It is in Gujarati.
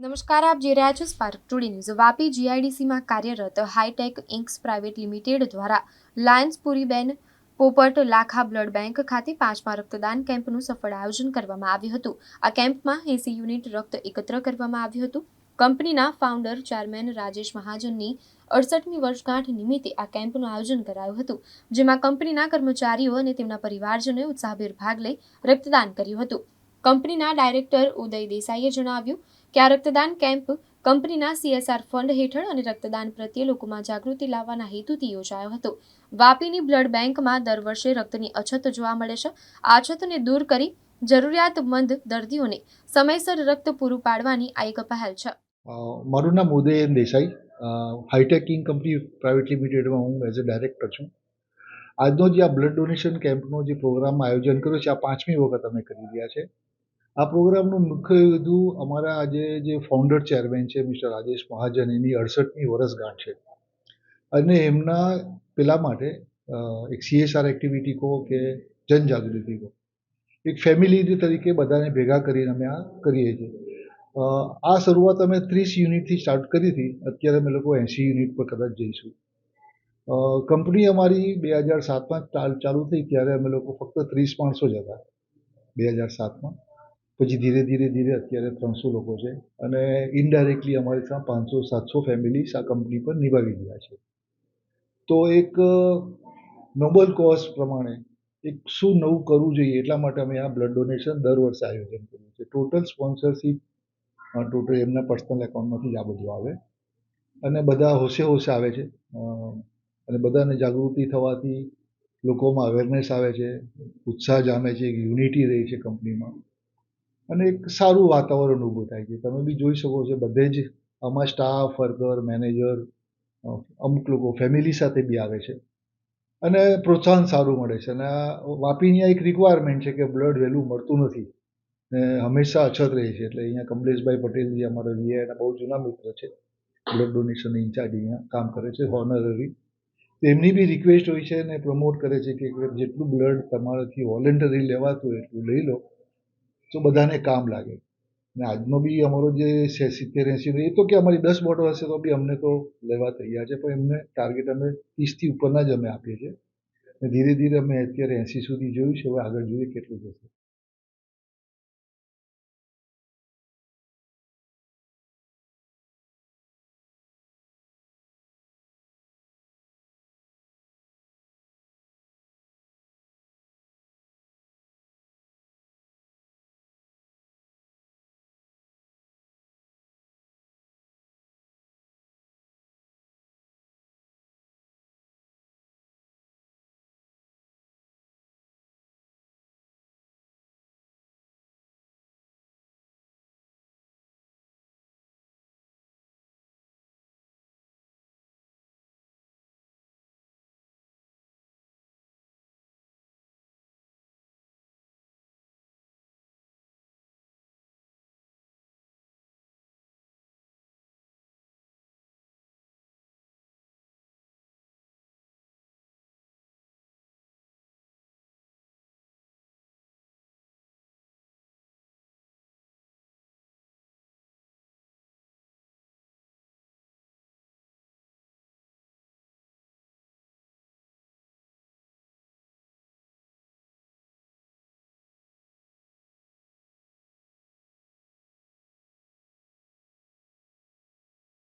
નમસ્કાર, આપ જે રહ્યા છો સ્પાર્ક ટુડે ન્યૂઝ વાપી જીઆઈડીસીમાં કાર્યરત હાઈટેક ઇન્ક્સ પ્રાઇવેટ લિમિટેડ દ્વારા lions Puriben Popat Lakha blood bank ખાતે પાંચમા રક્તદાન કેમ્પનું સફળ આયોજન કરવામાં આવ્યું હતું. આ કેમ્પમાં એસી યુનિટ રક્ત એકત્ર કરવામાં આવ્યું હતું. કંપનીના ફાઉન્ડર ચેરમેન રાજેશ મહાજનની અડસઠમી વર્ષગાંઠ નિમિત્તે આ કેમ્પનું આયોજન કરાયું હતું, જેમાં કંપનીના કર્મચારીઓ અને તેમના પરિવારજનોએ ઉત્સાહભેર ભાગ લઈ રક્તદાન કર્યું હતું. કંપનીના ડાયરેક્ટર ઉદય દેસાઈએ જણાવ્યું કે આ રક્તદાન કેમ્પ કંપનીના સીએસઆર ફંડ હેઠળ અને રક્તદાન પ્રત્યે લોકોમાં જાગૃતિ લાવવાના હેતુથી યોજાયો હતો. વાપીની બ્લડ બેંકમાં દર વર્ષે રક્તની અછત જોવા મળે છે. આ અછતને દૂર કરી જરૂરિયાતમંદ દર્દીઓને સમયસર રક્ત પૂરું પાડવાની આ એક પહેલ છે. મારું નામ Uday Desai. Hitech king company private લિમિટેડમાં હું એઝ અ ડાયરેક્ટર છું. આજનો જે આ બ્લડ ડોનેશન કેમ્પનો જે પ્રોગ્રામ આયોજન કર્યો છે, આ પાંચમી વખત અમે કરી રહ્યા છે. આ પ્રોગ્રામનું મુખ્ય હેતુ અમારા આજે જે ફાઉન્ડર ચેરમેન છે, મિસ્ટર રાજેશ મહાજન, એની અડસઠમી વર્ષગાંઠ છે. અને એમના પેલા માટે એક સીએસઆર એક્ટિવિટી કહો કે જનજાગૃતિ કહો. એક ફેમિલી તરીકે બધાને ભેગા કરીને અમે આ કરીએ છીએ. આ શરૂઆત અમે ત્રીસ યુનિટથી સ્ટાર્ટ કરી હતી. અત્યારે અમે લોકો એંસી યુનિટ પર કદાચ જઈશું. કંપની અમારી બે હજાર સાતમાં ચાલુ થઈ, ત્યારે અમે લોકો ફક્ત ત્રીસ માણસો જ હતા. બે હજાર સાતમાં. પછી ધીરે ધીરે ધીરે અત્યારે ત્રણસો લોકો છે અને ઇનડાયરેક્ટલી અમારી ત્યાં પાંચસો, સાતસો ફેમિલીસ આ કંપની પર નિભાવી રહ્યા છે. તો એક નોબલ કોઝ પ્રમાણે એક શું નવું કરવું જોઈએ એટલા માટે અમે આ બ્લડ ડોનેશન દર વર્ષે આયોજન કર્યું છે. ટોટલ સ્પોન્સરશીપ ટોટલ એમના પર્સનલ એકાઉન્ટમાંથી જ આ બધું આવે. અને બધા હોશે હોશે આવે છે. અને બધાને જાગૃતિ થવાથી લોકોમાં અવેરનેસ આવે છે, ઉત્સાહ જામે છે યુનિટી રહી છે કંપનીમાં અને એક સારું વાતાવરણ ઊભું થાય છે. તમે બી જોઈ શકો છો, બધે જ આમાં સ્ટાફ વર્કર મેનેજર અમુક લોકો ફેમિલી સાથે બી આવે છે. અને પ્રોત્સાહન સારું મળે છે. અને આ વાપીની આ એક રિક્વાયરમેન્ટ છે કે બ્લડ વહેલું મળતું નથી. ને હંમેશા અછત રહે છે. એટલે અહીંયા કમલેશભાઈ પટેલ જે અમારા વીઆઈના બહુ જૂના મિત્ર છે. બ્લડ ડોનેશન ઇન્ચાર્જ અહીંયા કામ કરે છે હોનરરી એમની બી રિક્વેસ્ટ હોય છે ને પ્રમોટ કરે છે કે જેટલું બ્લડ તમારાથી વોલેન્ટરી લેવાતું એટલું લઈ લો. તો બધાને કામ લાગે. ને આજનો બી અમારો જે છે, સિત્તેર એંસી એ તો કે અમારી દસ બોટલ હશે તો બી અમને તો લેવા તૈયાર છે, પણ એમને ટાર્ગેટ અમે ત્રીસથી ઉપરના જ અમે આપીએ છીએ. અને ધીરે ધીરે અમે અત્યારે એંસી સુધી જોયું છે, હવે આગળ જોઈએ કેટલું જશે